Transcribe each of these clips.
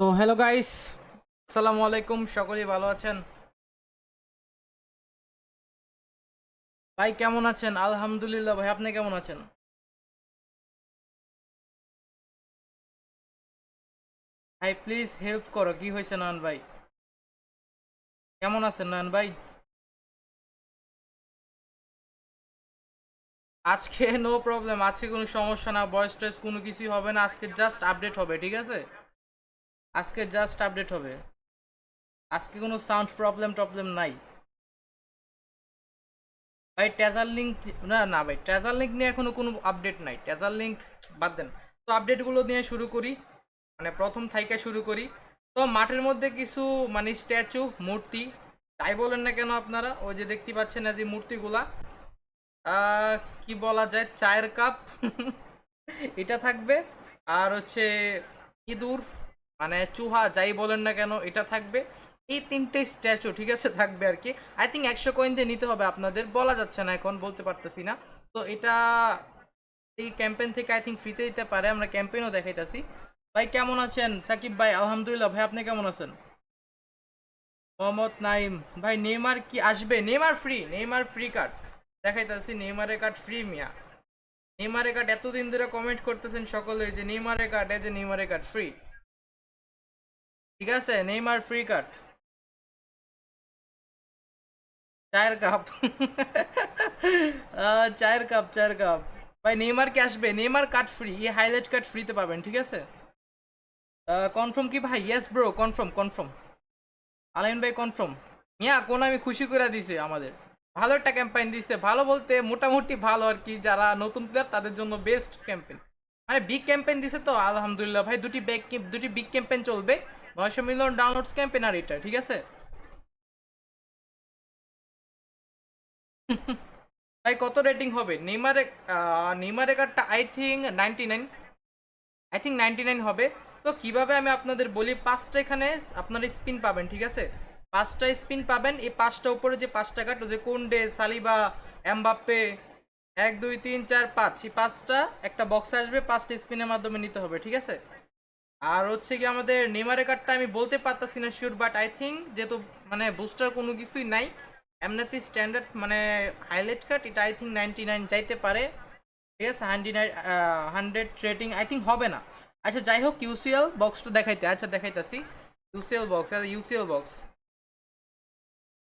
তো hello guys আসসালামু আলাইকুম, সকলেই ভালো আছেন? ভাই, কেমন আছেন? আলহামদুলিল্লাহ ভাই, আপনি কেমন আছেন? ভাই প্লিজ হেল্প করো, কি হয়েছে নয়ন ভাই? কেমন আছেন নয়ন ভাই? আজকে নো প্রবলেম আজকে কোনো সমস্যা না ভয়েস টয়েস কোনো কিছুই হবে না, আজকে জাস্ট আপডেট হবে, ঠিক আছে? আজকে জাস্ট আপডেট হবে। আজকে কোনো সাউন্ড প্রবলেম টবলেম নাই। ভাই ট্রেজার লিঙ্ক না না ভাই ট্রেজার লিঙ্ক নিয়ে এখনও কোনো আপডেট নাই। ট্রেজার লিঙ্ক বাদ দেন। তো আপডেটগুলো নিয়ে শুরু করি। মানে প্রথম থাইকে শুরু করি। তো মাঠের মধ্যে কিছু মানে স্ট্যাচু মূর্তি, তাই বলেন না কেন আপনারা? ওই যে দেখতে পাচ্ছেন যে মূর্তিগুলা। কি বলা যায়? চায়ের কাপ এটা থাকবে। আর হচ্ছে ইঁদুর। মানে চুহা যাই বলেন না কেন, এটা থাকবে। এই তিনটে স্ট্যাচু ঠিক আছে, থাকবে আর কি। আই থিঙ্ক একশো কয়েন দিয়ে নিতে হবে আপনাদের, বলা যাচ্ছে না এখন, বলতে পারতেছি না। তো এটা এই ক্যাম্পেইন থেকে আই থিঙ্ক ফ্রিতে দিতে পারে, আমরা ক্যাম্পেইনও দেখাইতেছি। ভাই, কেমন আছেন? সাকিব ভাই, আলহামদুলিল্লাহ, ভাই, আপনি কেমন আছেন? মোহাম্মদ নাইম, ভাই, নেইমার কি আসবে? Neymar free Neymar free card দেখাইতেছি, নেইমারের কার্ড ফ্রি মিয়া। নেইমারের কার্ড এতদিন ধরে কমেন্ট করতেছেন সকলে, যে নেইমারের কার্ড এই যে নেইমারের কার্ড ফ্রি ঠিক আছে, নেইমার ফ্রি কার্ড। চায়ের কাপ। চায়ের কাপ চায়ের কাপ। ভাই, নেইমার কি আসবে? নেইমার কার্ড ফ্রি এই হাইলাইট কার্ড ফ্রিতে পাবেন, ঠিক আছে? কনফার্ম কি ভাই? ইয়েস ব্রো কনফার্ম কনফার্ম আলাইন ভাই কনফার্ম মিয়া, কোন আমি খুশি করে দিছে আমাদের। ভালো একটা ক্যাম্পেইন দিছে, ভালো বলতে মোটামুটি ভালো আর কি, যারা নতুন প্লেয়ার তাদের জন্য বেস্ট ক্যাম্পেইন মানে বিগ ক্যাম্পেইন দিছে তো, আলহামদুলিল্লাহ। ভাই, দুটি ব্যাগ দুটি বিগ ক্যাম্পেইন চলবে। নয়শো মিলিয়ন ডাউনলোডস ক্যাম্পেইন আর এটা, ঠিক আছে? ভাই, কত রেটিং হবে? নেইমারে নেইমারে কার্ডটা I think ninety nine I think ninety nine হবে। সো কীভাবে আমি আপনাদের বলি, পাঁচটা এখানে আপনার স্পিন পাবেন, ঠিক আছে? পাঁচটা স্পিন পাবেন, এই পাঁচটা উপরে যে পাঁচটা কার্ড যে কোন্ডে, সালিবা, এমবাপ্পে, এক, দুই, তিন, চার, পাঁচ, এই পাঁচটা একটা বক্সে আসবে, পাঁচটা স্পিনের মাধ্যমে নিতে হবে, ঠিক আছে? আর হচ্ছে কি আমাদের নেমারে কার্ডটা আমি বলতে পারতাছি না শিওর বাট আই থিঙ্ক যেহেতু মানে বুস্টার কোনো কিছুই নাই এমনিতে স্ট্যান্ডার্ড মানে হাইলাইট কার্ড এটা আই থিঙ্ক নাইনটি নাইন যাইতে পারে। ঠিক আছে hundred hundred rating I think হবে না। আচ্ছা যাই হোক ইউসিএল বক্সটা দেখাইতে আচ্ছা দেখাইতাছি। ইউসিএল বক্স আচ্ছা ইউসিএল বক্স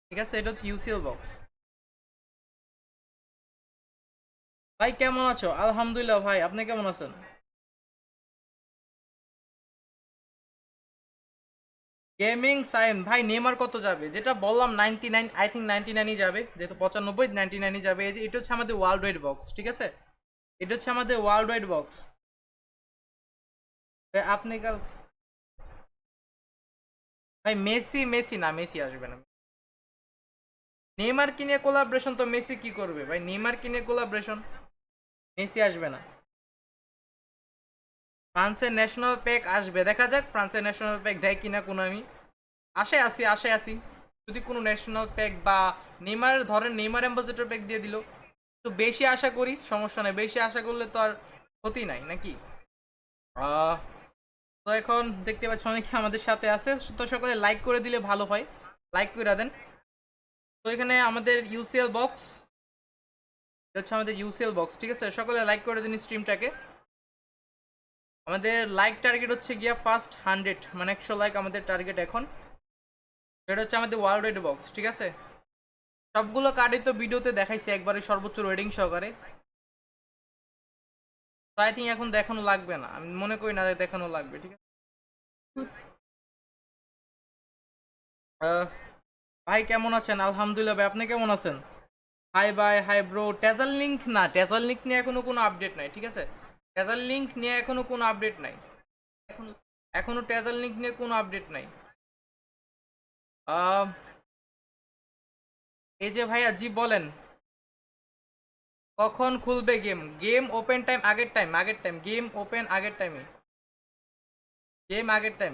ঠিক আছে, এটা হচ্ছে ইউসিএল বক্স ভাই, কেমন আছো? আলহামদুলিল্লাহ, ভাই, আপনি কেমন আছেন? গেমিং সাইন ভাই নেমার কত যাবে? যেটা বললাম ninety nine I think ninety নাইনই যাবে। যেহেতু পঁচানব্বই নাইনটি নাইনই যাবে। এই যে, এটা হচ্ছে আমাদের ওয়ার্ল্ড ওয়াইড বক্স ঠিক আছে? এটা হচ্ছে আমাদের ওয়ার্ল্ড ওয়াইড বক্স আপনি কাল ভাই, মেসি মেসি না, মেসি আসবে না। নেইমার কিনে কোলাবরেশন তো মেসি কি করবে? ভাই নেইমার কিনে কোলাবরেশন মেসি আসবে না। ফ্রান্সের ন্যাশনাল প্যাক আসবে। দেখা যাক ফ্রান্সের ন্যাশনাল প্যাক দেয় কিনা কোনো আমি। আশে আসি আশে আসি। যদি কোনো ন্যাশনাল প্যাক বা নেইমার, ধরেন নেইমার অ্যাম্বাসেডর প্যাক দিয়ে দিল, একটু বেশি আশা করি, সমস্যা নেই। বেশি আশা করলে তো আর ক্ষতি নাই, নাকি? তো এখন দেখতে পাচ্ছি অনেকে আমাদের সাথে আছে। তো সকলে লাইক করে দিলে ভালো হয়। লাইক করে দেন। তো এখানে আমাদের ইউসিএল বক্স হচ্ছে আমাদের ইউসিএল বক্স ঠিক আছে? সকলে লাইক করে দিন স্ট্রিমটাকে আমাদের লাইক টার্গেট হচ্ছে গিয়া ফার্স্ট হান্ড্রেড মানে একশো লাইক আমাদের টার্গেট এখন। এটা হচ্ছে আমাদের ওয়ার্ল্ড রেড বক্স ঠিক আছে? সবগুলো কার্ডই তো ভিডিওতে দেখাইছি, একবারে সর্বোচ্চ রেডিং সহকারে। তো আই থিঙ্ক এখন দেখানো লাগবে না। আমি মনে করি না দেখানো লাগবে, ঠিক আছে? ভাই, কেমন আছেন? আলহামদুলিল্লাহ, ভাই, আপনি কেমন আছেন? হাই বাই হাই ব্রো টেজাল লিঙ্ক না টেজাল লিঙ্ক নিয়ে এখনও কোনো আপডেট নাই, ঠিক আছে? টেজাল লিঙ্ক নিয়ে এখনও কোনো আপডেট নাই। এখন এখনও টেজাল লিঙ্ক নিয়ে কোনো আপডেট নাই। এই যে ভাইয়া জি বলেন, কখন খুলবে গেম গেম ওপেন টাইম আগের টাইম আগের টাইম গেম ওপেন আগের টাইমে গেম আগের টাইম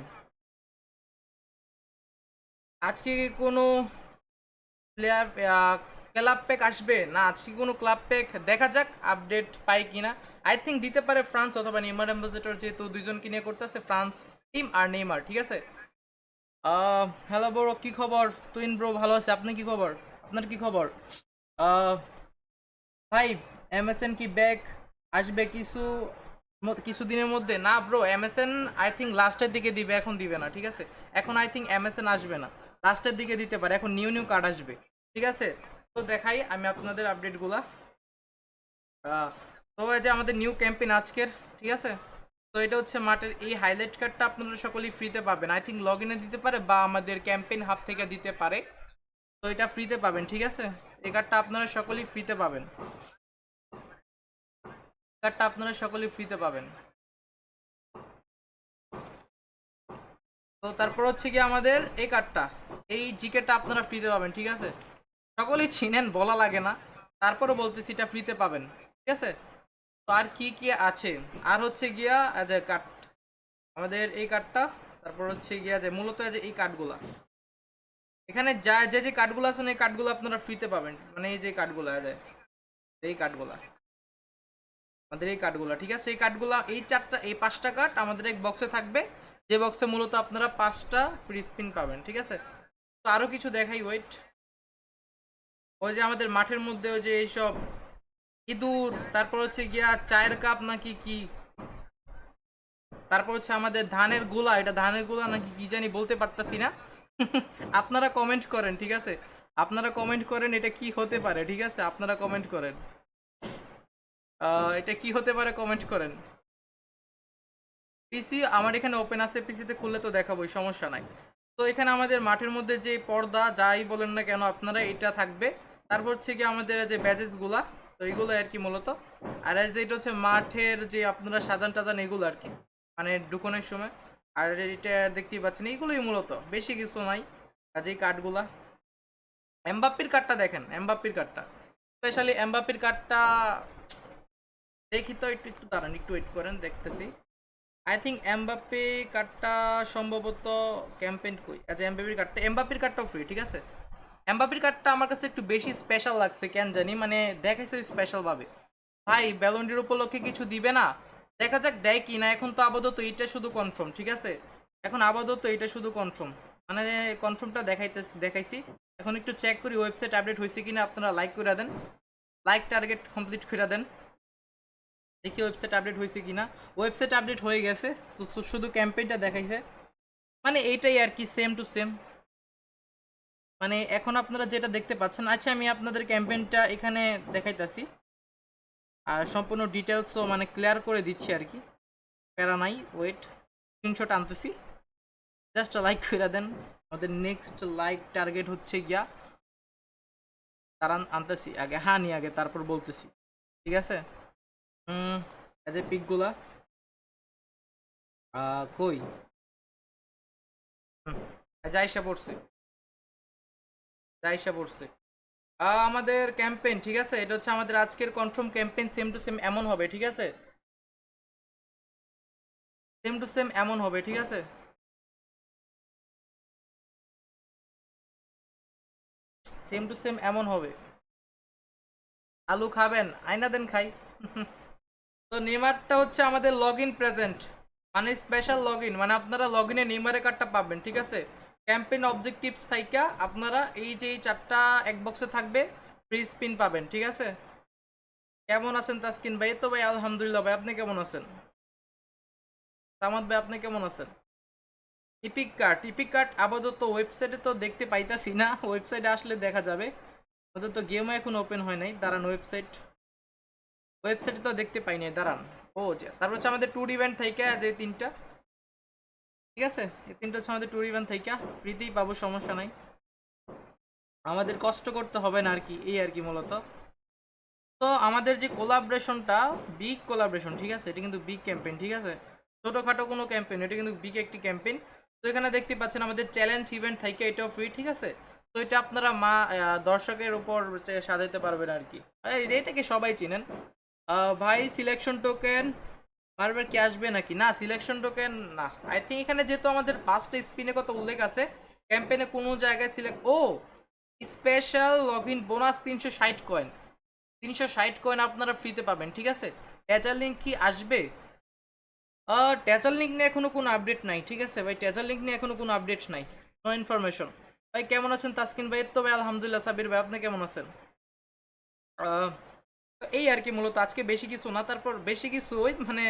আজকে কোনো প্লেয়ার ক্লাব প্যাক আসবে? না, আজকে কোনো ক্লাব প্যাক দেখা যাক আপডেট পাই কিনা। আই থিঙ্ক দিতে পারে ফ্রান্স অথবা নেইমার অ্যাম্বাসেডর যেহেতু দুইজনকে নিয়ে করতেছে, ফ্রান্স টিম আর নেইমার, ঠিক আছে? হ্যালো ব্রো কি খবর? তুইন ব্রো ভালো আছে? আপনি কি খবর? আপনার কি খবর? ভাই এমএসএন কি ব্যাক আসবে কিছু ম- কিছু দিনের মধ্যে? না ব্রো এমএসএন আই থিঙ্ক লাস্টের দিকে দিবে, এখন দিবে না, ঠিক আছে? এখন আই থিঙ্ক এমএসএন আসবে না। লাস্টের দিকে দিতে পারে, এখন নিউ নিউ কার্ড আসবে, ঠিক আছে? তো দেখাই আমি আপনাদের আপডেটগুলা। তো এই যে আমাদের নিউ ক্যাম্পেইন আজকের, ঠিক আছে? তো এটা হচ্ছে মাঠের এই হাইলাইট কার্ডটা আপনারা সকলেই ফ্রিতে পাবেন। আই থিঙ্ক লগ ইনে দিতে পারে বা আমাদের ক্যাম্পেইন হাব থেকে দিতে পারে। তো এটা ফ্রিতে পাবেন, ঠিক আছে? এই কার্ডটা আপনারা সকলেই ফ্রিতে পাবেন। কার্ডটা আপনারা সকলেই ফ্রিতে পাবেন। তো তারপর হচ্ছে কি আমাদের এই কার্ডটা এই জিকেটটা আপনারা ফ্রিতে পাবেন, ঠিক আছে? সকলেই চিনেন বলা লাগে না। তারপরও বলতেছি, এটা ফ্রিতে পাবেন। ঠিক আছে? তো আর কি কি আছে? আর হচ্ছে গিয়া যে কার্ড আমাদের এই কার্ডটা তারপর হচ্ছে গিয়া যে, মূলত যে, এই কার্ডগুলা এখানে যা, যে যে কার্ডগুলো আছে এই কার্ডগুলো আপনারা ফ্রিতে পাবেন। মানে এই যে কার্ডগুলো আছে এই কার্ডগুলা আমাদের এই কার্ডগুলো ঠিক আছে? এই কার্ডগুলো এই চারটা, এই পাঁচটা কার্ড আমাদের এক বক্সে থাকবে। যে বক্সে মূলত আপনারা পাঁচটা ফ্রি স্পিন পাবেন, ঠিক আছে? তো আরও কিছু দেখাই ওয়েট ওই যে আমাদের মাঠের মধ্যে ওই যে এইসব ইঁদুর, তারপর হচ্ছে গিয়া চায়ের কাপ নাকি কি? তারপর হচ্ছে আমাদের ধানের গোলা, এটা ধানের গোলা নাকি কি জানি বলতে পারতাছি না। আপনারা কমেন্ট করেন, ঠিক আছে? আপনারা কমেন্ট করেন এটা কি হতে পারে, ঠিক আছে? আপনারা কমেন্ট করেন। এটা কি হতে পারে কমেন্ট করেন। পিসি আমার এখানে ওপেন আছে পিসিতে খুললে তো দেখাবোই, সমস্যা নাই। তো এখানে আমাদের মাঠের মধ্যে যে পর্দা, যাই বলেন না কেন, আপনারা এটা থাকবে। তারপর হচ্ছে কি আমাদের যে ব্যাজেসগুলা তো এইগুলো আর কি মূলত। আর যে এটা হচ্ছে মাঠের যে আপনারা সাজান টাজান এগুলো আর কি মানে ঢুকনের সময়। আর এটা দেখতেই পাচ্ছেন এইগুলোই মূলত, বেশি কিছু নাই। যে কার্ডগুলা এমবাপ্পির কার্ডটা দেখেন, এমবাপ্পির কার্ডটা স্পেশালি এমবাপ্পির কার্ডটা দেখি তো একটু একটু দাঁড়ান, একটু ওয়েট করেন, দেখতেছি। আই থিঙ্ক এমবাপ্পি কার্ডটা সম্ভবত ক্যাম্পেইন কই? আচ্ছা এমবাপ্পির কার্ডটা এমবাপ্পির কার্ডটাও ফ্রি ঠিক আছে? এমবাপ্পির কার্ডটা আমার কাছে একটু বেশি স্পেশাল লাগছে, কেন জানি? মানে দেখাইছে স্পেশাল ভাবে। ভাই ব্যালন্ডির উপলক্ষে কিছু দিবে না? দেখা যাক দেয় কি না। এখন তো আপাতত এইটা শুধু কনফার্ম ঠিক আছে? এখন আপাতত এইটা শুধু কনফার্ম মানে কনফার্মটা দেখাইতেছি, দেখাইছি। এখন একটু চেক করি ওয়েবসাইট আপডেট হয়েছে কিনা, আপনারা লাইক করে দেন। লাইক টার্গেট কমপ্লিট করে দেন। দেখি ওয়েবসাইট আপডেট হয়েছে কিনা। ওয়েবসাইট আপডেট হয়ে গেছে, তো শুধু ক্যাম্পেইনটা দেখাইছে। মানে এইটাই আর কি সেম টু সেম মানে এখন আপনারা যেটা দেখতে পাচ্ছেন আচ্ছা আমি আপনাদের ক্যাম্পেইনটা এখানে দেখাইতাছি। আর সম্পূর্ণ ডিটেলসও মানে ক্লিয়ার করে দিচ্ছি আর কি। প্যারা নাই ওয়েট স্ক্রিনশট আনতেছি। জাস্ট লাইক করে দেন আমাদের নেক্সট লাইক টার্গেট হচ্ছে গিয়া তারা আনতেছি। আগে হ্যাঁ নি আগে তারপর বলতেছি। ঠিক আছে? যে পিকগুলা কই? হুম, এই যে আইসা পড়ছে। আইসা পড়ছে। আমাদের ক্যাম্পেইন ঠিক আছে? এটা হচ্ছে আমাদের আজকের confirm campaign same to same এমন হবে, ঠিক আছে? সেম টু সেম এমন হবে, ঠিক আছে? সেম টু সেম এমন হবে। আলু খাবেন, আয়না দেন খাই। তো নেমারটা হচ্ছে আমাদের লগ ইন প্রেজেন্ট মানে স্পেশাল লগ ইন মানে আপনারা লগ ইনে নেইমারের কার্ডটা পাবেন, ঠিক আছে? ক্যাম্পেইন অবজেক্টিভস থাইকা আপনারা এই যে এই চারটা এক বক্সে থাকবে ফ্রি স্পিন পাবেন, ঠিক আছে? কেমন আছেন তাসকিন ভাই? তো ভাই, আলহামদুলিল্লাহ ভাই, আপনি কেমন আছেন? সামাদ ভাই, আপনি কেমন আছেন? ইপিক কার্ড ইপিক কার্ড আপাতত ওয়েবসাইটে তো দেখতে পাইতাছি না, ওয়েবসাইটে আসলে দেখা যাবে। ওদের তো গেমও এখন ওপেন হয় নাই, দাঁড়ান ওয়েবসাইট। ওয়েবসাইটে তো দেখতে পাই নাই, দাঁড়ান। ও, যে, তারপর হচ্ছে আমাদের ট্যুর ইভেন্ট থেকে যে তিনটা। ঠিক আছে? এই তিনটা হচ্ছে আমাদের ট্যুর ইভেন্ট থেকে ফ্রিতেই পাবো, সমস্যা নাই। আমাদের কষ্ট করতে হবে না আর কি, এই আর কি মূলত। তো আমাদের যে কোলাবরেশনটা বিগ কোলাবরেশন ঠিক আছে? এটা কিন্তু বিগ ক্যাম্পেইন ঠিক আছে? ছোটোখাটো কোনো ক্যাম্পেইন এটা কিন্তু বিগ একটি ক্যাম্পেইন তো এখানে দেখতে পাচ্ছেন আমাদের চ্যালেঞ্জ ইভেন্ট থেকে এটাও ফ্রি ঠিক আছে? তো এটা আপনারা মা দর্শকের উপর সাজাতে পারবেন আর কি। এটাকে সবাই চিনেন? ভাই সিলেকশন টোকেন বারবার কি আসবে নাকি? না সিলেকশন টোকেন না। আই থিঙ্ক এখানে যেহেতু আমাদের পাঁচটা স্পিনে কত উল্লেখ আছে ক্যাম্পেনে কোনো জায়গায় সিলেক্ট ও স্পেশাল লগ ইন বোনাস তিনশো ষাট কয়েন তিনশো ষাট কয়েন আপনারা ফ্রিতে পাবেন, ঠিক আছে? এজার লিঙ্ক কি আসবে? ট্যাচার লিঙ্ক নিয়ে এখনও কোনো আপডেট নাই, ঠিক আছে? ভাই ট্যাচার লিঙ্ক নিয়ে এখনও কোনো আপডেট নাই। নো ইনফরমেশন ভাই, কেমন আছেন তাসকিন ভাই? তো ভাই, আলহামদুলিল্লাহ, সাবির ভাই, আপনি কেমন আছেন? এই আর কি মূলত, আজকে বেশি কিছু না, তারপর বেশি কিছু ওই মানে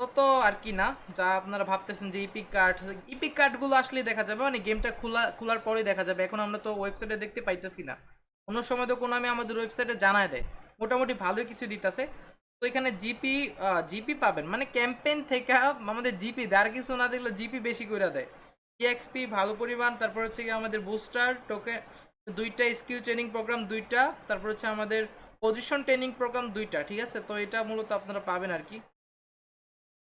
তত আর কি না, যা আপনারা ভাবতেছেন যে ইপিক কার্ড ইপিক কার্ডগুলো আসলেই দেখা যাবে মানে গেমটা খোলা, খোলার পরেই দেখা যাবে, এখন আমরা তো ওয়েবসাইটে দেখতে পাইতেছি না। অন্য সময় তো কোনো আমি আমাদের ওয়েবসাইটে জানায় দেয়, মোটামুটি ভালোই কিছু দিতেছে। তো এখানে জিপি জিপি পাবেন মানে ক্যাম্পেইন থেকে আমাদের জিপি দেয়, আর কিছু না দেখলে জিপি বেশি করে দেয়। এক্সপি ভালো পরিমাণ, তারপর হচ্ছে আমাদের বুস্টার টোকেন দুইটা স্কিল ট্রেনিং প্রোগ্রাম দুইটা, তারপর হচ্ছে আমাদের পজিশন ট্রেনিং প্রোগ্রাম দুইটা, ঠিক আছে? তো এটা মূলত আপনারা পাবেন আর কি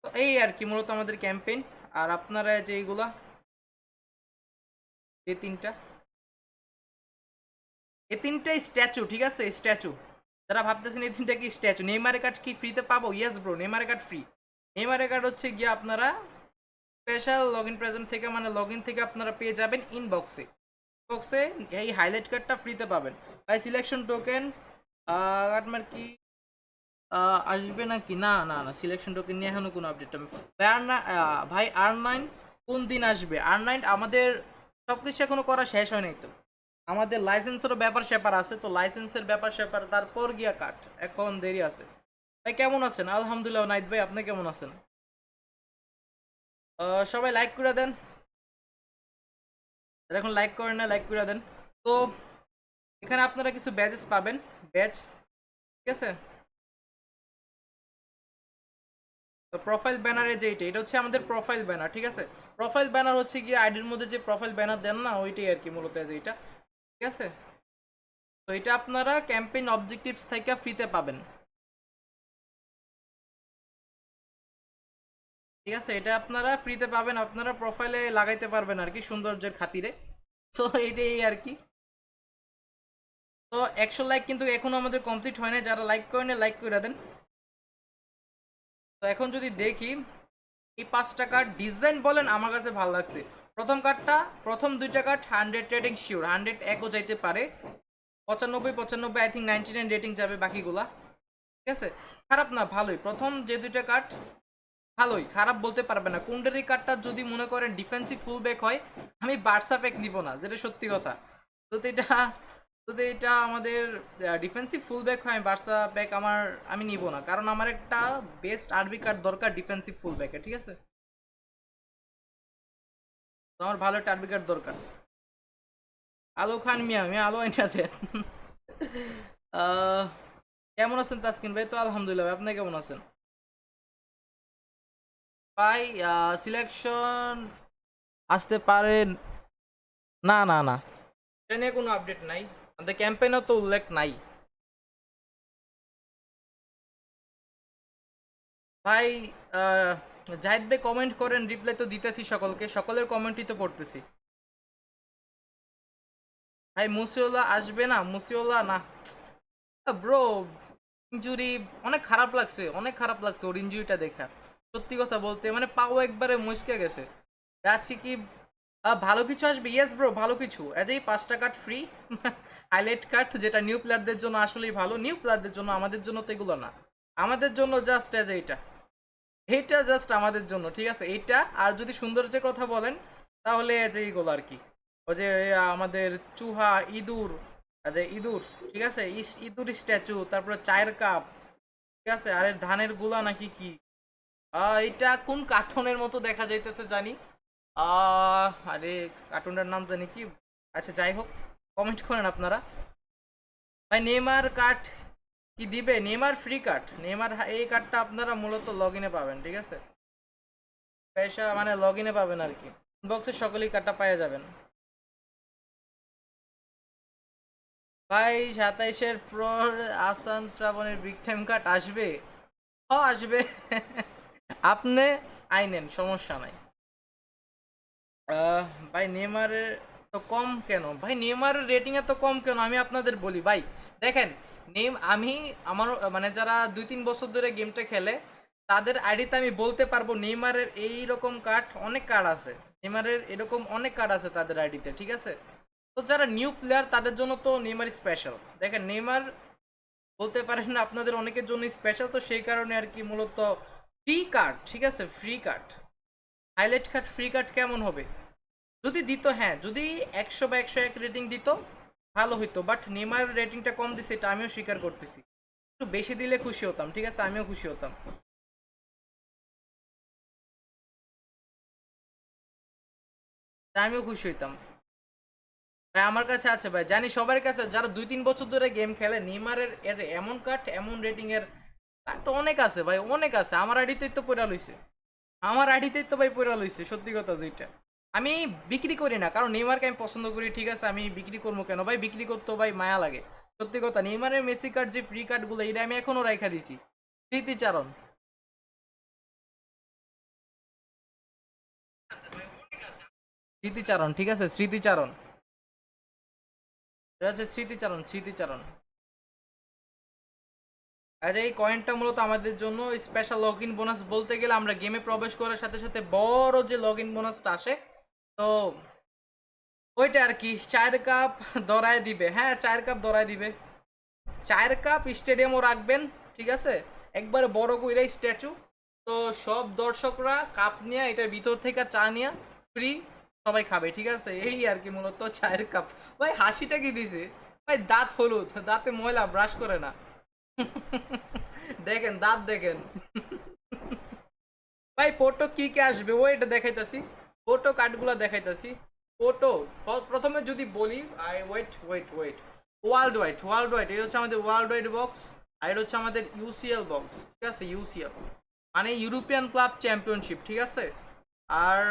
তো এই আর কি মূলত আমাদের ক্যাম্পেইন আর আপনারা যে এইগুলা, এই তিনটা, এই তিনটাই স্ট্যাচু ঠিক আছে? স্ট্যাচু যারা ভাবতেছেন এই তিনটা কি স্ট্যাচু নেইমারে কার্ড কি ফ্রিতে পাবো? ইয়েস ব্রো নেইমারে কার্ড ফ্রি নেইমারে কার্ড হচ্ছে গিয়ে আপনারা স্পেশাল লগ ইন প্রেজেন্ট থেকে মানে লগ ইন থেকে আপনারা পেয়ে যাবেন ইনবক্সে বক্সে এই হাইলাইট কার্ডটা ফ্রিতে পাবেন। তাই সিলেকশন টোকেন আপনার কি আহ, আসবে নাকি? না না না সিলেকশন টোকেন নিয়ে এখনও কোনো আপডেট আহ, ভাই আর নাইন কোন দিন আসবে? আর নাইন আমাদের সব কিছু এখনও করা শেষ হয় নাই তো। আমাদের লাইসেন্সেরও ব্যাপার স্যাপার আছে তো লাইসেন্সের ব্যাপার স্যাপার তারপর গিয়া কাট। এখন দেরি আছে। ভাই কেমন আছেন? আলহামদুলিল্লাহ নাইদ ভাই আপনি কেমন আছেন? সবাই লাইক করে দেন। এখন লাইক করেন না লাইক করে দেন। তো এখানে আপনারা কিছু ব্যাচেস পাবেন। ব্যাচ ঠিক আছে? প্রোফাইল ব্যানারে যেইটা, এটা হচ্ছে আমাদের প্রোফাইল ব্যানার ঠিক আছে? প্রোফাইল ব্যানার হচ্ছে গিয়ে আইডির মধ্যে যে প্রোফাইল ব্যানার দেন না, ওইটাই আর কি মূলত যেটা ঠিক আছে? তো এটা আপনারা ক্যাম্পেইন অবজেক্টিভস থেকে ফ্রিতে পাবেন। ঠিক আছে? এটা আপনারা ফ্রিতে পাবেন, আপনারা প্রোফাইলে লাগাইতে পারবেন আর কি সৌন্দর্যের খাতিরে। তো এটাই আর কি। তো একশো লাইক কিন্তু এখনও আমাদের কমপ্লিট হয় না যারা লাইক করেন লাইক করে দেন। তো এখন যদি দেখি, এই পাঁচটা কার্ড ডিজাইন বলেন, আমার কাছে ভালো লাগছে। প্রথম কার্ডটা প্রথম দুইটা card hundred rating sure hundred একও যাইতে পারে। পঁচানব্বই পঁচানব্বই I think ninety nine rating যাবে বাকিগুলা। ঠিক আছে? খারাপ না, ভালোই। প্রথম যে দুইটা কার্ড ভালোই। খারাপ বলতে পারবে না। কুন্ডারি কার্ডটা যদি মনে করেন ডিফেন্সিভ ফুল ব্যাক হয়, আমি বার্সা প্যাক নিব না, যেটা সত্যি কথা। তো এটা যদি এটা আমাদের ডিফেন্সিভ ফুল ব্যাক হয় বার্সা ব্যাক আমার আমি নিব না। কারণ আমার একটা বেস্ট আরবি কার্ড দরকার ডিফেন্সিভ ফুল ব্যাকে ঠিক আছে? আমার ভালো একটা আরবি কার্ড দরকার। আলো খান মিয়া মিয়া আলো আইনা আহ, কেমন আছেন তাসকিন ভাই? তো আলহামদুলিল্লাহ ভাই, আপনি কেমন আছেন? ভাই সিলেকশন আসতে পারেন না না না। এটা নিয়ে কোনো আপডেট নাই। আমাদের ক্যাম্পেইনও তো উল্লেখ নাই ভাই জাহিদ ভাই কমেন্ট করেন রিপ্লাই তো দিতেছি সকলকে। সকলের কমেন্টই তো পড়তেছি। ভাই মুসিওলা আসবে না? মুসিওলা না। ব্রো ইঞ্জুরি অনেক খারাপ লাগছে, অনেক খারাপ লাগছে ওর ইঞ্জুরিটা দেখা। সত্যি কথা বলতে মানে পাও একবারে মুচকে গেছে। যাচ্ছি কি ভালো কিছু আসবে? ইয়েস ব্রো ভালো কিছু। অ্যাজ এই পাঁচটা কার্ড ফ্রি হাইলাইট কার্ড যেটা নিউ প্লেয়ারদের জন্য আসলেই ভালো। নিউ প্লেয়ারদের জন্য, আমাদের জন্য তো এগুলো না। আমাদের জন্য জাস্ট অ্যাজ এইটা। এইটা জাস্ট আমাদের জন্য, ঠিক আছে? এইটা, আর যদি সৌন্দর্যের কথা বলেন, তাহলে যে এইগুলো আর কি। ওই যে আমাদের চুহা, ইঁদুর যে ইঁদুর, ঠিক আছে? ইঁদুর স্ট্যাচু তারপরে চায়ের কাপ, ঠিক আছে? আর ধানেরগুলা নাকি কি? এটা কোন কার্টুনের মতো দেখা যাইতেছে জানি। আরে কার্টুনটার নাম জানি কি? আচ্ছা যাই হোক কমেন্ট করেন আপনারা। ভাই নেমার কার্ড কি দিবে? নেমার ফ্রি কার্ড নেমার এই কার্ডটা আপনারা মূলত লগ ইনে পাবেন, ঠিক আছে? পয়সা মানে লগ ইনে পাবেন আর কি। বক্সে সকলেই কার্ডটা পাওয়া যাবেন। ভাই, সাতাইশের প্রর আসান শ্রাবণের বিগ টাইম কার্ড আসবে? হ, আসবে। আপনি আইনেন সমস্যা নাই। ভাই নেমারের তো কম কেন? ভাই নেমারের রেটিং এত কম কেন? আমি আপনাদের বলি, ভাই, দেখেন নেম আমি আমার মানে যারা দুই তিন বছর ধরে গেমটা খেলে, তাদের আইডিতে আমি বলতে পারব নেইমারের এই রকম কার্ড অনেক কার্ড আছে। নেইমারের এরকম অনেক কার্ড আছে তাদের আইডিতে ঠিক আছে? তো যারা নিউ প্লেয়ার তাদের জন্য তো নেইমার স্পেশাল দেখেন, নেইমার বলতে পারেন আপনাদের অনেকের জন্য স্পেশাল তো সেই কারণে আর কি মূলত ফ্রি কার্ড ঠিক আছে? Free card highlight card free card কেমন হবে? যদি দিত হ্যাঁ যদি একশো বা একশো এক রেটিং দিত, ভালো হইতো বাট নেমার রেটিংটা কম দিছে, এটা আমিও স্বীকার করতেছি। একটু বেশি দিলে খুশি হতাম, ঠিক আছে? আমিও খুশি হতাম। আমিও খুশি হইতাম। ভাই, আমার কাছে আছে, ভাই, জানি সবার কাছে, যারা দুই তিন বছর ধরে গেম খেলে, নেইমারের এজ এমন কাট এমন রেটিং এর কাট অনেক আছে, ভাই, অনেক আছে, আমার আইডিতেই তো পড়া লইছে। আমার আইডিতেই তো ভাই পড়া লইছে, সত্যি কথা যেটা আমি বিক্রি করি না, কারণ নেইমারকে আমি পছন্দ করি, ঠিক আছে, আমি বিক্রি করব কেন? ভাই, বিক্রি করতেও ভাই মায়া লাগে। সত্যি কথা, নেইমারের মেসি কার্ড, যে ফ্রি কার্ডগুলো এটা আমি এখনও রাখা দিছি। স্মৃতিচারণ স্মৃতিচারণ ঠিক আছে, স্মৃতিচারণ। স্মৃতিচারণ স্মৃতিচারণ। আচ্ছা এই কয়েনটা মূলত আমাদের জন্য স্পেশাল লগ ইন বোনাস বলতে গেলে আমরা গেমে প্রবেশ করার সাথে সাথে বড় যে লগ ইন বোনাসটা আসে, তো ওইটা আর কি, চায়ের কাপ দরায় দিবে। হ্যাঁ চায়ের কাপ দরায় দিবে। চায়ের কাপ স্টেডিয়ামও রাখবেন, ঠিক আছে? একবারে বড় কইরা স্ট্যাচু তো সব দর্শকরা কাপ নিয়ে, এটার ভিতর থেকে চা নিয়ে ফ্রি সবাই খাবে, ঠিক আছে? এই আর কি মূলত চায়ের কাপ ভাই, হাসিটা কি দিছে? ভাই, দাঁত হলুদ, দাঁতে ময়লা ব্রাশ করে না। দেখেন, দাঁত দেখেন। ভাই ফটো কি কে আসবে? ওইটা দেখাইতাছি। ফটো কার্ডগুলো দেখাইতাছি। ফটো প্রথমে যদি বলি, I wait wait wait world wide world wide এটা হচ্ছে আমাদের ওয়ার্ল্ড ওয়াইড বক্স আর এটা হচ্ছে আমাদের ইউসিএল বক্স ঠিক আছে? ইউসিএল মানে ইউরোপিয়ান ক্লাব চ্যাম্পিয়নশিপ ঠিক আছে? আর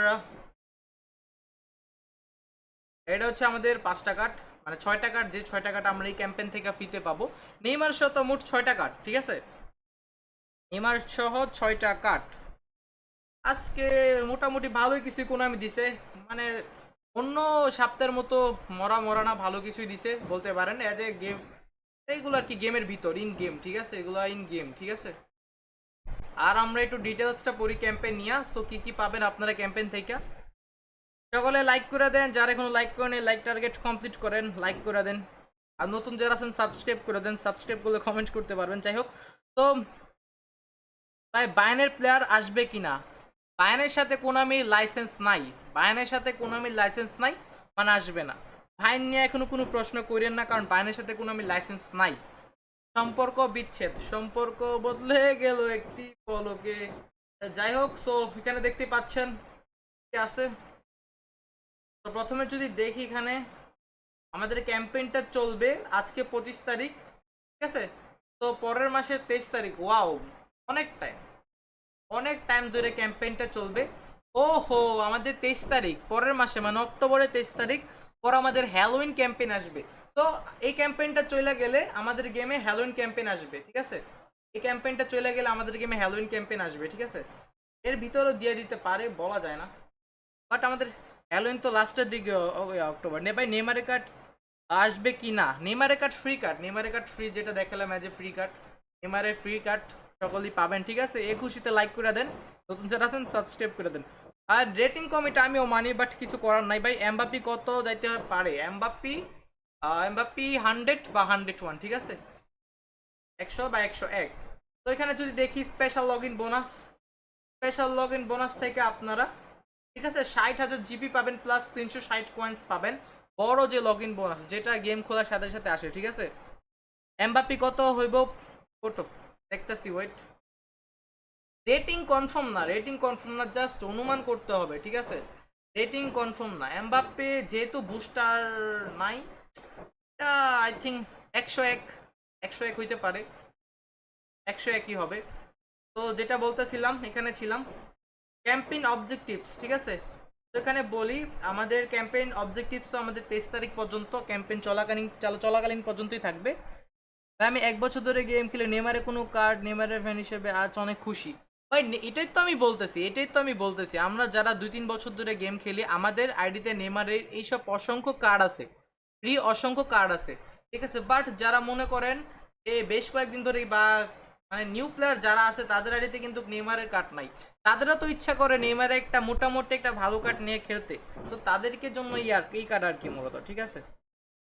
এটা হচ্ছে আমাদের পাঁচটা কার্ড মানে ছয়টা কার্ড যে ছয়টা কার্ড আমরা এই ক্যাম্পেন থেকে ফ্রিতে পাবো নেইমার সহ তো মোট ছয়টা কার্ড ঠিক আছে? নেইমার সহ ছয়টা কার্ড আজকে মোটামুটি ভালোই কিছু কোনো আমি দিছে মানে অন্য সপ্তাহের মতো মরা মরা না, ভালো কিছুই দিছে, বলতে পারেন এজ এ গেম এইগুলো আর কি গেমের ভিতর ইন গেম ঠিক আছে? এগুলো ইন গেম ঠিক আছে? আর আমরা একটু ডিটেলসটা পড়ি ক্যাম্পেন নিয়ে সো কি কি পাবেন আপনারা ক্যাম্পেন থেকে? সকলে লাইক করে দেন, যারা এখনও লাইক করেন লাইক টার্গেট কমপ্লিট করেন লাইক করে দেন। আর নতুন যারা আছেন সাবস্ক্রাইব করে দেন সাবস্ক্রাইব করলে কমেন্ট করতে পারবেন। যাই হোক, তো ভাই বায়ানের প্লেয়ার আসবে কিনা? বায়ানের সাথে কোনামির লাইসেন্স নাই। বায়ানের সাথে কোনামির লাইসেন্স নাই মানে আসবে না। ভাইন নিয়ে এখনও কোনো প্রশ্ন করেন না, কারণ বায়ানের সাথে কোনামির লাইসেন্স নাই। সম্পর্ক বিচ্ছেদ। সম্পর্ক বদলে গেল একটি পলকে যাই হোক সো এখানে দেখতে পাচ্ছেন কি আছে? তো প্রথমে যদি দেখি এখানে, আমাদের ক্যাম্পেইনটা চলবে আজকে পঁচিশ তারিখ, ঠিক আছে? তো পরের মাসের তেইশ তারিখ, ওয়াও, অনেক টাইম অনেক টাইম ধরে ক্যাম্পেইনটা চলবে। ও হো আমাদের তেইশ তারিখ, পরের মাসে মানে অক্টোবরের তেইশ তারিখ, পর আমাদের হ্যালোইন ক্যাম্পেইন আসবে। তো এই ক্যাম্পেইনটা চলে গেলে আমাদের গেমে হ্যালোইন ক্যাম্পেইন আসবে, ঠিক আছে? এই ক্যাম্পেইনটা চলে গেলে আমাদের গেমে হ্যালোইন ক্যাম্পেইন আসবে, ঠিক আছে? এর ভিতরেও দিয়ে দিতে পারে, বলা যায় না। বাট আমাদের হ্যালোইন তো লাস্টের দিকে অক্টোবর। নে ভাই নেমারে কার্ড আসবে কি না? নেমারে কার্ড ফ্রি কার্ড নেমারে কার্ড ফ্রি যেটা দেখালাম অ্যাজ এ ফ্রি কার্ড নেমারে ফ্রি কার্ড সকলেই পাবেন, ঠিক আছে? একুশিতে লাইক করে দেন। নতুন যারা আছেন সাবস্ক্রাইব করে দেন। আর রেটিং কমিটা আমিও মানি বাট কিছু করার নাই ভাই। এমবাপি কত যাইতে পারে? এমবাপি এমবাপি হান্ড্রেড বা হান্ড্রেড ওয়ান ঠিক আছে? একশো বা একশো এক। তো এখানে যদি দেখি special log in bonus special log in bonus থেকে আপনারা ঠিক আছে, ষাট হাজার জিবি পাবেন প্লাস তিনশো ষাট কয়েন্স পাবেন। বড় যে লগ ইন বোনাস যেটা গেম খোলার সাথে সাথে আসে, ঠিক আছে? এমবাপি কত হইব? ফটো দেখতেছি ওয়েট রেটিং কনফার্ম না রেটিং কনফার্ম না জাস্ট অনুমান করতে হবে, ঠিক আছে? রেটিং কনফার্ম না। এমবাপ্পে যেহেতু বুস্টার নাই আই থিঙ্ক একশো এক একশো এক হইতে পারে। একশো একই হবে। তো যেটা বলতেছিলাম, এখানে ছিলাম। ক্যাম্পেইন অবজেক্টিভস ঠিক আছে? এখানে বলি, আমাদের ক্যাম্পেইন অবজেক্টিভস আমাদের তেইশ তারিখ পর্যন্ত ক্যাম্পেইন চলাকালীন, চাল- চলাকালীন পর্যন্তই থাকবে। আমি এক বছর ধরে গেম খেলে নেমারে কোনো কার্ড নেমারের ফ্যান হিসেবে আজ অনেক খুশি। ভাই এটাই তো আমি বলতেছি, এটাই তো আমি বলতেছি। আমরা যারা দুই তিন বছর ধরে গেম খেলি, আমাদের আইডিতে নেমারের এইসব অসংখ্য কার্ড আছে। ফ্রি অসংখ্য কার্ড আছে, ঠিক আছে? বাট যারা মনে করেন, এ বেশ কয়েকদিন ধরে বা মানে নিউ প্লেয়ার যারা আছে, তাদের আইডিতে কিন্তু নেমারের কার্ড নাই। তাদেরও তো ইচ্ছা করে নেইমারে একটা মোটামুটি একটা ভালো কার্ড নিয়ে খেলতে। তো তাদেরকে জন্য এই আর এই কার্ড আর কি মূলত, ঠিক আছে?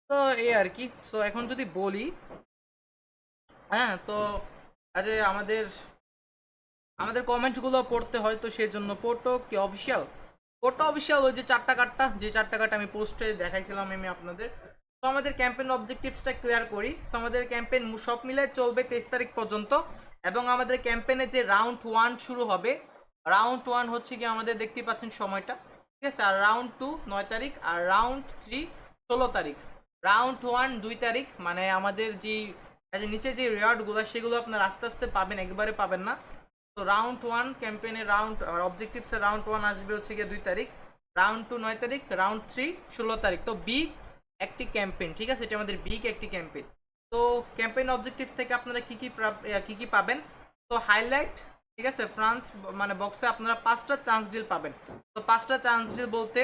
তো এই আর কি। সো এখন যদি বলি হ্যাঁ তো আজ আমাদের আমাদের কমেন্টগুলো পড়তে হয় তো সেই জন্য পোটো কি অফিসিয়াল? পোটো অফিসিয়াল ওই যে চারটা কার্ডটা যে চারটা কার্ড আমি পোস্টে দেখাইছিলাম আমি আপনাদের। তো আমাদের ক্যাম্পেন অবজেক্টিভসটা ক্লিয়ার করি। সো আমাদের ক্যাম্পেন সব মিলে চলবে তেইশ তারিখ পর্যন্ত এবং আমাদের ক্যাম্পেনে যে রাউন্ড ওয়ান শুরু হবে রাউন্ড ওয়ান হচ্ছে কি আমাদের দেখতে পাচ্ছেন সময়টা, ঠিক আছে? আর রাউন্ড টু নয় তারিখ, আর রাউন্ড থ্রি ষোলো তারিখ। রাউন্ড ওয়ান দুই তারিখ মানে আমাদের যে নিচে যে রেওয়ার্ডগুলো সেগুলো আপনার আস্তে আস্তে পাবেন, একবারে পাবেন না। তো রাউন্ড ওয়ান ক্যাম্পেনের রাউন্ড অবজেক্টিভসের রাউন্ড ওয়ান আসবে হচ্ছে গিয়ে দুই তারিখ। রাউন্ড টু নয় তারিখ রাউন্ড থ্রি ষোলো তারিখ। তো বিগ একটি ক্যাম্পেইন ঠিক আছে? এটা আমাদের বিগ একটি ক্যাম্পেইন তো ক্যাম্পেইন অবজেক্টিভস থেকে আপনারা কী কী কী কী পাবেন? তো হাইলাইট ঠিক আছে, ফ্রান্স মানে বক্সে আপনারা পাঁচটা চান্স ডিল পাবেন। তো পাঁচটা চান্স ডিল বলতে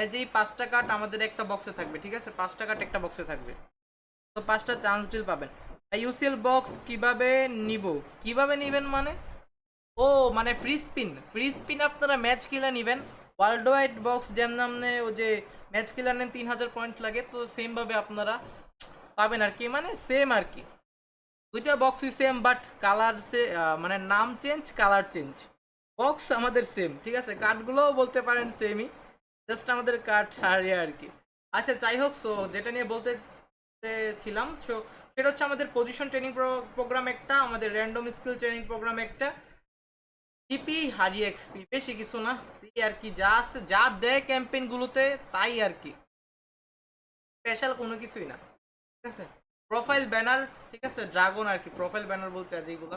এজ এই পাঁচটা কার্ড আমাদের একটা বক্সে থাকবে, ঠিক আছে? পাঁচটা কার্ড একটা বক্সে থাকবে। তো পাঁচটা চান্স ডিল পাবেন। ইউসিএল বক্স কীভাবে নিব? কীভাবে নিবেন মানে? ও মানে ফ্রি স্পিন ফ্রি স্পিন আপনারা ম্যাচ কিলা নেবেন। ওয়ার্ল্ড ওয়াইড বক্স যেমন নামনে ও যে ম্যাচ কিলার নেন, তিন হাজার পয়েন্ট লাগে। তো সেমভাবে আপনারা পাবেন আর কি মানে সেম আর কি। দুইটা বক্সই সেম বাট কালার সে মানে নাম চেঞ্জ কালার চেঞ্জ বক্স আমাদের সেম ঠিক আছে? কার্ডগুলোও বলতে পারেন সেমই জাস্ট আমাদের কার্ড হারিয়ে আর কি। আচ্ছা যাই হোক সো যেটা নিয়ে বলতে ছিলাম সো সেটা হচ্ছে আমাদের পজিশন ট্রেনিং প্রোগ্রাম একটা, আমাদের র্যান্ডম স্কিল ট্রেনিং প্রোগ্রাম একটা। জিপি হারিয়ে এক্সপি বেশি কিছু না আর কি, যা আছে, যা দেয় ক্যাম্পেইন গুলোতে, তাই আর কি। স্পেশাল কোনো কিছুই না, ঠিক আছে? প্রোফাইল ব্যানার ঠিক আছে? ড্রাগন আর কি প্রোফাইল ব্যানার বলতে আছে এইগুলো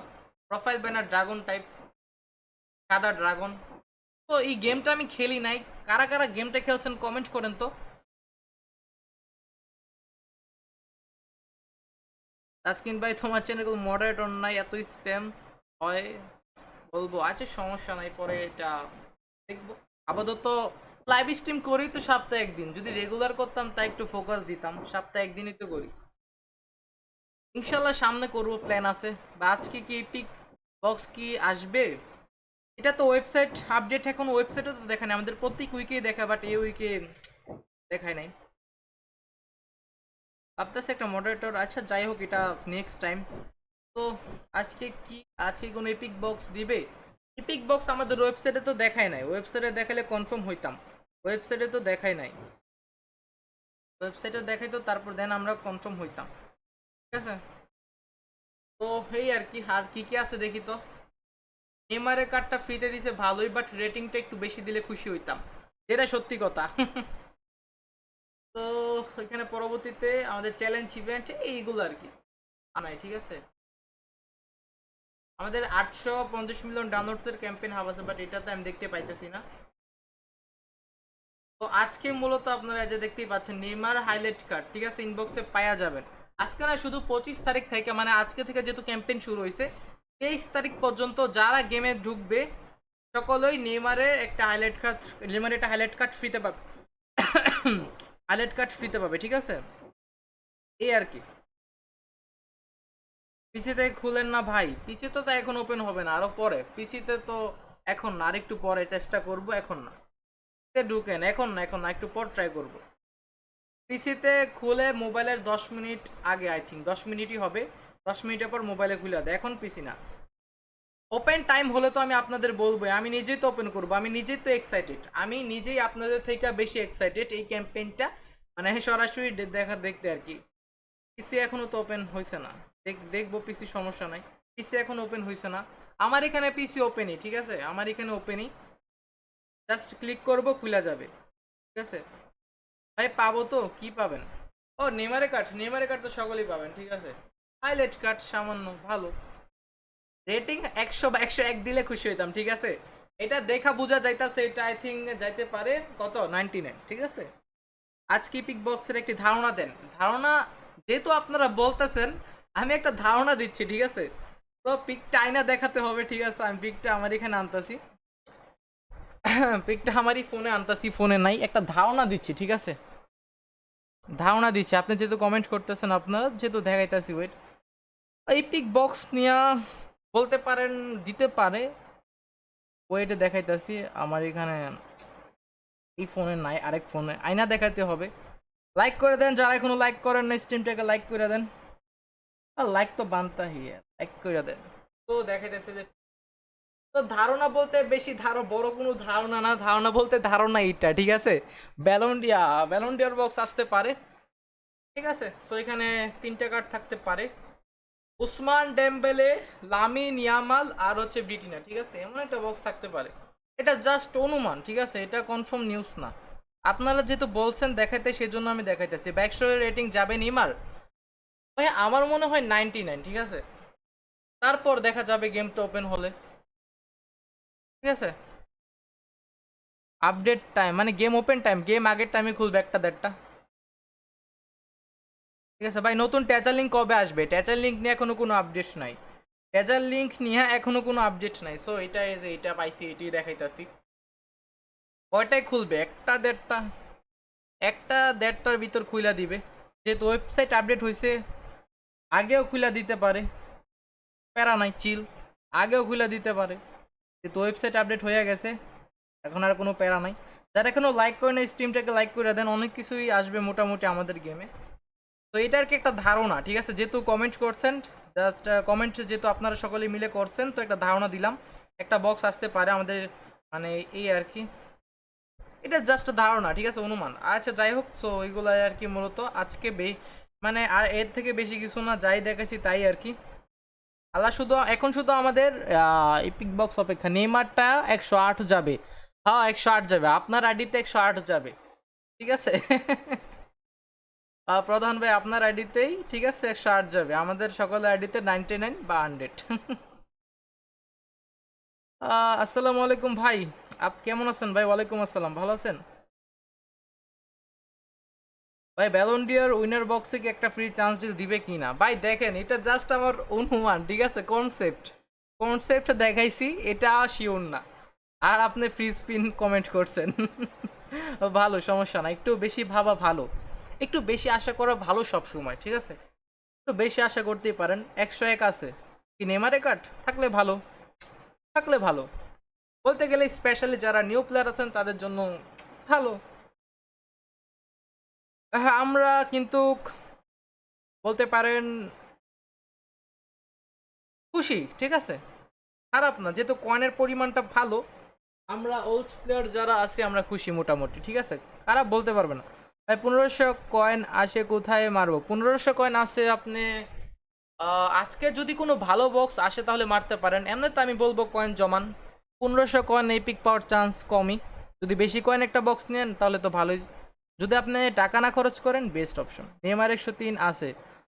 প্রোফাইল ব্যানার ড্রাগন টাইপ সাদা ড্রাগন তো এই গেমটা আমি খেলি নাই। কারা কারা গেমটা খেলছেন কমেন্ট করেন তো। তাসকিন ভাই, তোমার চ্যানেল কোনো মডারেটর নাই এত স্প্যাম হয়, বলব। আছে, সমস্যা নাই, পরে এটা দেখব। আপাতত লাইভ স্ট্রিম করি তো সপ্তাহে একদিন। যদি রেগুলার করতাম তা একটু ফোকাস দিতাম। সপ্তাহে একদিনই তো করি। ইনশাল্লাহ সামনে করব প্ল্যান আছে। বা আজকে কি পিক বক্স কি আসবে? এটা তো ওয়েবসাইট আপডেট এখন ওয়েবসাইটে তো দেখা নেই। আমাদের প্রত্যেক উইকেই দেখা বাট এই উইকে দেখায় নাই। ভাবতেছে একটা মডারেটর আচ্ছা যাই হোক, এটা নেক্সট টাইম তো আজকে কি, আজকে কোনো এপিক বক্স দিবে? এপিক বক্স আমাদের ওয়েবসাইটে তো দেখায় নাই। ওয়েবসাইটে দেখালে কনফার্ম হইতাম। ওয়েবসাইটে তো দেখাই নাই। ওয়েবসাইটে দেখাই তো তারপর দেন আমরা কনফার্ম হইতাম। ঠিক তো এই আর কি আর কি কি আছে দেখি তো? নেমারের কার্ডটা ফ্রিতে দিছে ভালোই বাট রেটিংটা একটু বেশি দিলে খুশি হইতাম। যেটা সত্যি কথা। তো, এখানে পরবর্তীতে আমাদের চ্যালেঞ্জ ইভেন্ট এইগুলো আর কি। নাই, ঠিক আছে? আমাদের আটশো পঞ্চাশ মিলিয়ন ডাউনলোডস এর ক্যাম্পেইন হাব আছে বাট এটাতে আমি দেখতে পাইতেছি না। তো আজকে মূলত আপনারা যে দেখতেই পাচ্ছেন নেইমার হাইলাইট কার্ড ঠিক আছে? ইনবক্সে পাওয়া যাবেন। আজকে না শুধু পঁচিশ তারিখ থেকে মানে আজকে থেকে যেহেতু ক্যাম্পেইন শুরু হয়েছে, তেইশ তারিখ পর্যন্ত যারা গেমে ঢুকবে, সকলেই নেইমারের একটা হাইলাইট কার্ড নেইমারের একটা হাইলাইট কার্ড ফ্রিতে পাবে। হাইলাইট কার্ড ফ্রিতে পাবে, ঠিক আছে? এই আর কি। পিসিতে খুলেন না ভাই। পিসিতে তো এখন ওপেন হবে না আরও পরে। পিসিতে তো এখন না, আরেকটু পরে চেষ্টা করব, এখন না। ঢুকেন, এখন না এখন না, একটু পর ট্রাই করব। পিসিতে খুলে মোবাইলের দশ মিনিট আগে আই থিঙ্ক দশ মিনিটই হবে। দশ মিনিটের পর মোবাইলে খুলে দেয়। এখন পিসি না। ওপেন টাইম হলে তো আমি আপনাদের বলব আমি নিজেই তো ওপেন করব। আমি নিজেই তো এক্সাইটেড আমি নিজেই আপনাদের থেকে বেশি এক্সাইটেড এই ক্যাম্পেইনটা মানে সরাসরি দেখা দেখতে আর কি। পিসি এখনও তো ওপেন হয়েছে না। দেখ দেখব পিসি সমস্যা নাই। পিসি এখন ওপেন হয়েছে না। আমার এখানে পিসি ওপেনই ঠিক আছে? আমার এখানে ওপেনই জাস্ট ক্লিক করব, খুলে যাবে। ঠিক আছে? ভাই, পাবো তো, কি পাবেন? ও নেমারে কার্ড নেমারে কার্ড তো সকলেই পাবেন, ঠিক আছে? হাইলাইট কার্ড সামান্য, ভালো। রেটিং একশো বা একশো এক দিলে খুশি হইতাম, ঠিক আছে? এটা দেখা বোঝা যাইতাছে, এটা আই থিঙ্ক যাইতে পারে, কত? নাইনটি নাইন ঠিক আছে? আজকে পিক বক্সের একটি ধারণা দেন। ধারণা যেহেতু আপনারা বলতেছেন, আমি একটা ধারণা দিচ্ছি, ঠিক আছে? তো পিকটা আয়না দেখাতে হবে, ঠিক আছে? আমি পিকটা আমার এখানে আনতাছি। পিকটা আমারই ফোনে আনতাছি ফোনে নাই, একটা ধারণা দিচ্ছি, ঠিক আছে? ধারণা দিচ্ছি, আপনি যেহেতু কমেন্ট করতেছেন, আপনারা যেহেতু দেখাইতেছি ওয়েট এই পিক বক্স নিয়ে বলতে পারেন, দিতে পারে। ওয়েটে দেখাইতেছি, আমার এখানে এই ফোনে নাই, আরেক ফোনে আয়না দেখাতে হবে। লাইক করে দেন, যারা এখনও লাইক করেন না স্ট্রিমটাকে লাইক করে দেন। লাইক তো বানতা লাইক করে দেন। তো দেখাইতেছে যে তো ধারণা বলতে বেশি ধারো, বড় কোনো ধারণা না। ধারণা বলতে ধারণা এইটা, ঠিক আছে? ব্যালন্ডিয়া, ব্যালন্ডিয়ার বক্স আসতে পারে, ঠিক আছে? সো এখানে তিনটে কার্ড থাকতে পারে। উসমান ডেম্বেলে লামি নিয়ামাল আর হচ্ছে ব্রিটিনা, ঠিক আছে? এমন একটা বক্স থাকতে পারে। এটা জাস্ট অনুমান, ঠিক আছে? এটা কনফার্ম নিউজ না। আপনারা যেহেতু বলছেন দেখাইতে, সেজন্য আমি দেখাইতেছি। ব্যাকশোয়ের রেটিং যাবে নিমার? ভাই আমার মনে হয় নাইনটি নাইন ঠিক আছে? তারপর দেখা যাবে গেমটা ওপেন হলে। ঠিক আছে? আপডেট টাইম মানে গেম ওপেন টাইম গেম আগের টাইমে খুলবে একটা দেড়টা। ঠিক আছে? ভাই, নতুন ট্যাচার লিঙ্ক কবে আসবে? ট্যাচার লিঙ্ক নিয়ে এখনও কোনো আপডেট নাই। ট্যাচার লিঙ্ক নিয়ে এখনও কোনো আপডেট নাই। সো এটা এই যে, এটা পাইছি, এটাই দেখাইতাছি। কয়টায় খুলবে? একটা দেড়টা। একটা দেড়টার ভিতর খুইলা দিবে। যেহেতু ওয়েবসাইট আপডেট হয়েছে আগেও খুলে দিতে পারে। প্যারা নাই চিল আগেও খুলে দিতে পারে। যেহেতু ওয়েবসাইট আপডেট হয়ে গেছে, এখন আর কোনো প্যারা নাই। যারা এখনও লাইক করে না স্ট্রিমটাকে লাইক করে দেন, অনেক কিছুই আসবে মোটামুটি আমাদের গেমে তো এটা আর কি একটা ধারণা, ঠিক আছে? যেহেতু কমেন্ট করছেন জাস্ট কমেন্ট যেহেতু আপনারা সকলে মিলে করছেন, তো একটা ধারণা দিলাম। একটা বক্স আসতে পারে আমাদের মানে এই আর কি। এটা জাস্ট ধারণা, ঠিক আছে? অনুমান। আচ্ছা যাই হোক সো ওইগুলো আর কি মূলত আজকে বে মানে আর এর থেকে বেশি কিছু না, যাই দেখাইছি তাই আর কি। আল্লাহ শুধু, এখন শুধু আমাদের ইপিক বক্স অপেক্ষা। নেইমারটা একশো আট যাবে। হ্যাঁ একশো আট যাবে। আপনার আইডিতে একশো আট যাবে। ঠিক আছে? প্রধান ভাই, আপনার আইডিতেই, ঠিক আছে, একশো আট যাবে। আমাদের সকলের আইডিতে নাইনটি নাইন বা হান্ড্রেড। আসসালামু আলাইকুম ভাই। আপ, কেমন আছেন ভাই? ওয়ালাইকুম আসসালাম। ভালো আছেন? ভাই ব্যালন্ডিয়ার উইনার বক্সে কি একটা ফ্রি চান্স ডিল দিবে কি না? ভাই, দেখেন, এটা জাস্ট আমার অনুমান, ঠিক আছে? কনসেপ্ট কনসেপ্ট দেখাইছি, এটা শিওর না। আর আপনি ফ্রি স্পিন কমেন্ট করছেন। ভালো, সমস্যা না। একটু বেশি ভাবা ভালো। একটু বেশি আশা করা ভালো সব সময়, ঠিক আছে? একটু বেশি আশা করতেই পারেন। একশো এক আছে। কি নেমারে কাট থাকলে ভালো। থাকলে ভালো। বলতে গেলে স্পেশালি যারা নিউ প্লেয়ার আছেন, তাদের জন্য ভালো। আমরা কিন্তু বলতে পারেন খুশি, ঠিক আছে? খারাপ না, যেহেতু কয়েনের পরিমাণটা ভালো, আমরা ওল্ড প্লেয়ার যারা আছি, আমরা খুশি মোটামুটি, ঠিক আছে? খারাপ বলতে পারবে না। ভাই, পনেরোশো কয়েন আসে কোথায় মারবো? পনেরোশো কয়েন আসে আপনি আজকে যদি কোনো ভালো বক্স আসে তাহলে মারতে পারেন। এমনিতে আমি বলব কয়েন জমান। পনেরোশো কয়েন এই পিক পাওয়ার চান্স কমই। যদি বেশি কয়েন একটা বক্স নেন, তাহলে তো ভালোই। যদি আপনি টাকা না খরচ করেন বেস্ট অপশন নেমার একশো তিন আছে।